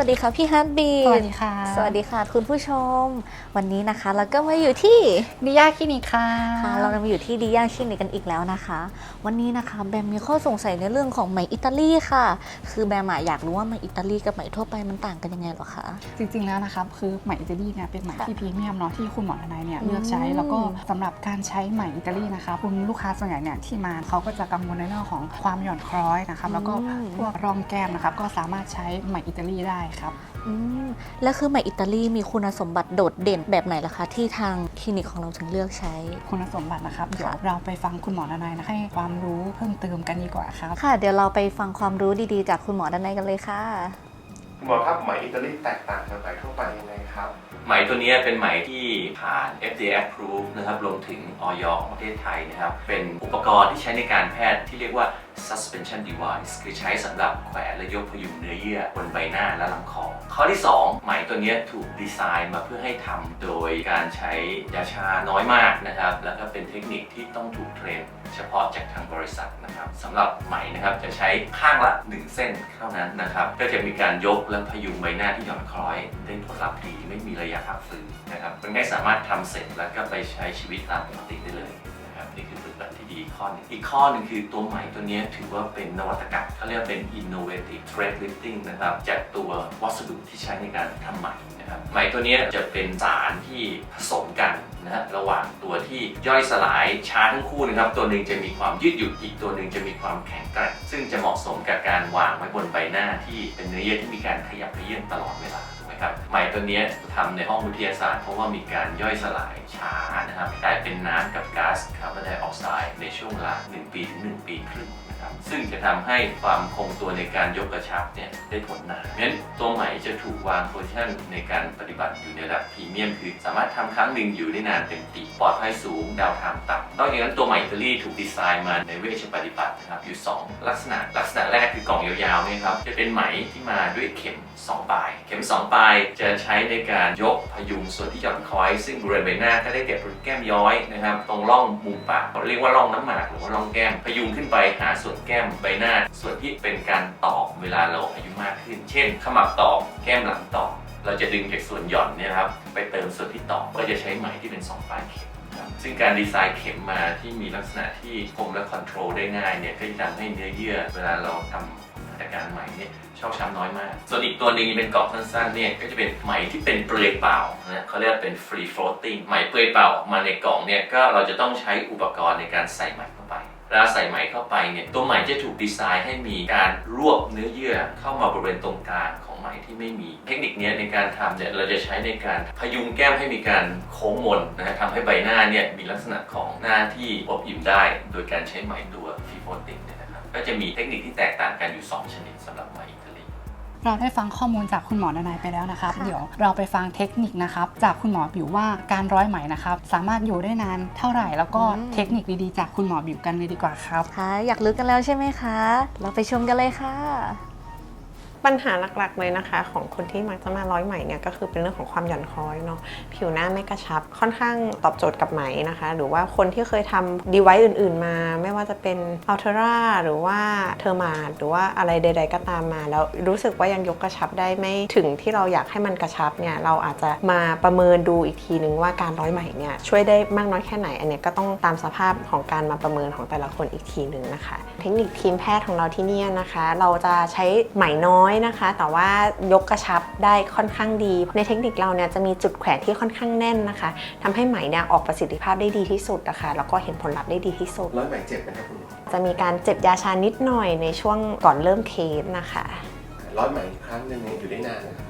วัสดีค่ะพี่ฮัตบีสวัสดีค่ะ สวัสดีค่ะ คุณผู้ชม วันนี้นะคะเราก็มาอยู่ที่ดิยาคลินิกค่ะค่ะเรามาอยู่ที่ดีย่าคลินิกกันอีกแล้วนะคะ วันนี้นะคะแบมมีข้อสงสัยในเรื่องของไหมอิตาลีค่ะ คือแบมอะอยากรู้ว่าไหมอิตาลีกับไหมทั่วไปมันต่างกันยังไงเหรอคะจริงๆแล้วนะครับคือไหมอิตาลีเนี่ยเป็นไหมค่ะที่พรีเมียมเนาะที่คุณหมอทนายเนี่ยอืมเลือกใช้แล้วก็สำหรับการใช้ไหมอิตาลีนะคะคุณลูกค้าส่วนใหญ่เนี่ยที่มาเขาก็จะกังวลในเรื่องของความหย่อนคล้อยนะครับแล้วก็พวกรองแก้มนะครับก็สามารถใช้ไหมอิตาลีได้ครับ อืมแล้วคือไหมอิตาลีมีคุณสมบัติโดดเด่นแบบไหนล่ะคะที่ทางคลินิกของเราถึงเลือกใช้ คุณสมบัตินะครับเดี๋ยวค่ะเราไปฟังคุณหมอทนายนะให้ความรู้เพิ่มเติมกันดีกว่าครับ ค่ะ เดี๋ยวเราไปฟังความรู้ดีๆ จากคุณหมอด้านในกันเลยค่ะ คุณหมอครับไหมอิตาลีแตกต่างจากไหมทั่วไปยังไงครับ ไหมตัวนี้เป็นไหมที่ผ่าน FDA approve นะครับรวมถึงออยของประเทศไทยนะครับ เป็นอุปกรณ์ที่ใช้ในการแพทย์ที่เรียกว่า suspension device คือใช้สำหรับแขวนและยกพยุงเนื้อเยื่อบนใบหน้าและลำคอ ข้อที่ 2 ไหมตัวนี้ถูกดีไซน์มาเพื่อให้ทำโดยการใช้ยาชาน้อยมากนะครับ แล้วก็เป็นเทคนิคที่ต้องถูกเทรน เฉพาะจากทางบริษัทนะครับสำหรับไหมนะครับจะใช้ข้างละ 1 เส้นเท่านั้นนะครับก็จะมีการยกและพยุงใบหน้าที่หย่อนคล้อยได้ผลลัพธ์ดีไม่มีระยะพักฟื้นนะครับคนไข้สามารถทำเสร็จแล้วก็ไปใช้ชีวิตตามปกติได้เลยนะครับนี่คือปฏิบัติที่ดีข้อหนึงอีกข้อหนึ่งคือตัวไหมตัวนี้ถือว่าเป็นนวัตกรรมเขาเรียกเป็น innovative thread lifting นะครับจากตัววัสดุที่ใช้ในการทำไหมนะครับไหมตัวนี้จะเป็นสารที่ผสมกัน นะฮะระหว่างตัวที่ย่อยสลายช้าทั้งคู่นะครับ ตัวหนึ่งจะมีความยืดหยุ่นอีกตัวหนึ่งจะมีความแข็งแกร่งซึ่งจะเหมาะสมกับการวางไว้บนใบหน้าที่เป็นเนื้อเยื่อที่มีการขยับเขยื้อนตลอดเวลาถูกไหมครับไหมตัวนี้ทำในห้องวิทยาศาสตร์เพราะว่ามีการย่อยสลายช้านะครับกลายเป็นน้ำกับก๊าซคาร์บอนไดออกไซด์ในช่วงเวลา1ปีถึง1ปีครึ่งนะครับ ซึ่งจะทำให้ความคงตัวในการยกกระชับเนี่ยได้ผลนานเพราะฉะนั้นตัวไหมจะถูกวางโพซิชันในการปฏิบัติอยู่ในระดับพรีเมียม คือสามารถทำครั้งหนึ่งอยู่ได้นานเป็นปีปลอดภัยสูง ดาวไทม์ต่ำนอกจากนั้นตัวไหมอิตาลีถูกดีไซน์มาในเวชปฏิบัตินะครับอยู่ 2 ลักษณะลักษณะแรกคือกล่องยาวๆนี่ครับจะเป็นไหมที่มาด้วยเข็ม 2 ปลาย เข็ม 2 ปลายจะใช้ในการยกพยุงส่วนที่หย่อนคอย ซึ่งบริเวณใบหน้าก็ได้แก่บริเวณแก้มย้อยนะครับตรงร่องมุมปากเราเรียกว่าร่องน้ำหมากหรือว่าร่องแก้มพยุงขึ้นไปหาส่วนแก้มใบหน้า ส่วนที่เป็นการตอกเวลาเราอายุมากขึ้น เช่น ขมับตอกแก้มหลังตอกเราจะดึงจากส่วนหย่อนเนี่ยครับไปเติมส่วนที่ตอกก็จะใช้ไหมที่เป็นสองปลายเข็มครับซึ่งการดีไซน์เข็มมาที่มีลักษณะที่คมและคอนโทรลได้ง่ายเนี่ยก็จะทำให้เนื้อเยื่อ เวลาเราทำหัตถการไหมเนี่ยชอกช้ำน้อยมาก ส่วนอีกตัวหนึ่งเป็นกรอบสั้นๆเนี่ยก็จะเป็นไหมที่เป็นเปลือยเปล่านะเขาเรียกเป็น free floating ไหมเปลือยเปล่าออกมาในกล่องเนี่ยก็เราจะต้องใช้อุปกรณ์ในการใส่ไหมเข้าไป เวลาใส่ไหมเข้าไปเนี่ยตัวไหมจะถูกดีไซน์ให้มีการรวบเนื้อเยื่อเข้ามาบริเวณตรงกลางของไหมที่ไม่มี เทคนิคนี้ในการทำเนี่ยเราจะใช้ในการพยุงแก้มให้มีการโค้งมนนะฮะทำให้ใบหน้าเนี่ยมีลักษณะของหน้าที่อบอิ่มได้ โดยการใช้ไหมตัวฟีโฟติกเนี่ยนะครับก็จะมีเทคนิคที่แตกต่างกันอยู่ 2 ชนิดสำหรับไหมอิตาลี เราได้ฟังข้อมูลจากคุณหมอดนายไปแล้วนะครับค่ะเดี๋ยวเราไปฟังเทคนิคนะครับ จากคุณหมอบิวว่าการร้อยไหมนะครับ สามารถอยู่ได้นานเท่าไหร่ แล้วก็เทคนิคดีๆจากคุณหมอบิวกันเลยดีกว่าครับค่ะอยากรู้กันแล้วใช่ไหมคะ เราไปชมกันเลยค่ะ ปัญหาหลักๆเลยนะคะ ของคนที่มักจะมาร้อยไหมเนี่ยก็คือเป็นเรื่องของความหย่อนคล้อยเนาะผิวหน้าไม่กระชับค่อนข้างตอบโจทย์กับไหมนะคะ หรือว่าคนที่เคยทำดีไวซ์อื่นๆมา ไม่ว่าจะเป็นอัลเทราหรือว่าเทอร์มาหรือว่าอะไรใด ๆ ก็ตามมา แล้วรู้สึกว่ายังยกกระชับได้ไม่ถึงที่เราอยากให้มันกระชับเนี่ยเราอาจจะมาประเมินดูอีกทีนึงว่าการร้อยไหมเนี่ยช่วยได้มากน้อยแค่ไหน อันเนี้ยก็ต้องตามสภาพของการมาประเมินของแต่ละคนอีกทีหนึ่งนะคะ เทคนิคทีมแพทย์ของเราที่นี่นะคะ เราจะใช้ไหมน้อยนะคะ แต่ว่ายกกระชับได้ค่อนข้างดี ในเทคนิคเราเนี่ยจะมีจุดแขวนที่ค่อนข้างแน่นนะคะทำให้ไหมเนี่ยออกประสิทธิภาพได้ดีที่สุดนะคะแล้วก็เห็นผลลัพธ์ได้ดีที่สุดร้อยไหมเจ็บไหมครับคุณหมอจะมีการเจ็บยาชานิดหน่อยในช่วงก่อนเริ่มเคสนะคะ ร้อยไหมครั้งหนึ่งเนี่ยอยู่ได้นานนะครับค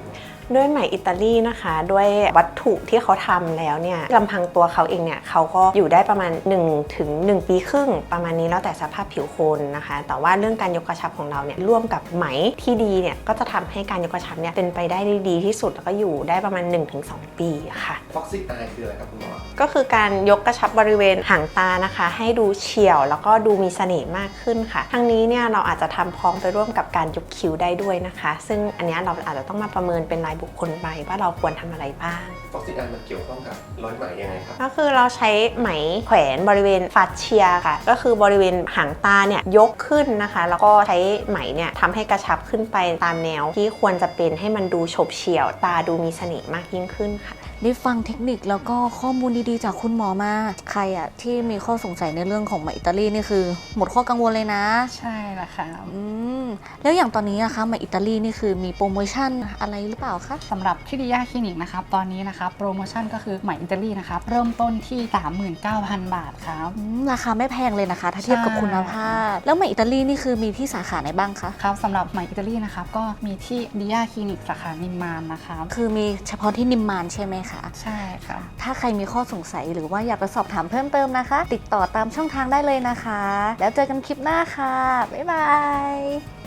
ุณหมอ ด้วยไหมอิตาลีนะคะ ด้วยวัตถุที่เขาทำแล้วเนี่ยลำพังตัวเขาเองเนี่ยเขาก็อยู่ได้ประมาณ1ถึง1ปีครึ่ง ประมาณนี้แล้วแต่สภาพผิวคนนะคะ แต่ว่าเรื่องการยกกระชับของเราเนี่ยร่วมกับไหมที่ดีเนี่ยก็จะทำให้การยกกระชับเนี่ยเป็นไปได้ดีที่สุดแล้วก็อยู่ได้ประมาณ 1-2 ปีค่ะฟ็อกซี่อายคืออะไรครับคุณหมอก็คือการยกกระชับบริเวณหางตานะคะ ให้ดูเฉียวแล้วก็ดูมีเสน่ห์มากขึ้นค่ะ ทั้งนี้เนี่ยเราอาจจะทำพ้องไปร่วมกับการยกคิ้วได้ด้วยนะคะ ซึ่งอันเนี้ยเราอาจจะต้องมาประเมินเป็นรายบุคคลไปว่าเราควรทำอะไรบ้าง ฟอกซิอันมันเกี่ยวข้องกับร้อยไหมยังไงครับ ก็คือเราใช้ไหมแขวนบริเวณฟัดเชียร์ค่ะ ก็คือบริเวณหางตาเนี่ยยกขึ้นนะคะ แล้วก็ใช้ไหมเนี่ยทำให้กระชับขึ้นไปตามแนว ที่ควรจะเป็นให้มันดูฉบเฉี่ยว ตาดูมีเสน่ห์มากยิ่งขึ้นค่ะ ได้ฟังเทคนิคแล้วก็ข้อมูลดีๆ จากคุณหมอมา ใครอะที่มีข้อสงสัยในเรื่องของไหมอิตาลีนี่คือ หมดข้อกังวลเลยนะ ใช่ละค่ะ อืม แล้วอย่างตอนนี้อะคะไหมอิตาลีนี่คือมีโปรโมชั่นอะไรหรือเปล่าคะสำหรับคิริยาคลินิกนะครับตอนนี้นะครับโปรโมชั่นก็คือไหมอิตาลีนะครับเริ่มต้นที่ 39,000 บาทครับอืมราคาไม่แพงเลยนะคะ ถ้าเทียบกับใช่คุณภาพ แล้วไหมอิตาลีนี่คือมีที่สาขาไหนบ้างคะ ครับสำหรับไหมอิตาลีนะครับก็มีที่ดิยาคลินิกสาขานิมมานนะครับคือมีเฉพาะที่นิมมานใช่ไหมคะ ใช่ครับ ถ้าใครมีข้อสงสัยหรือว่าอยากจะสอบถามเพิ่มเติมนะคะ ติดต่อตามช่องทางได้เลยนะคะ แล้วเจอกันคลิปหน้าค่ะ บ๊ายบาย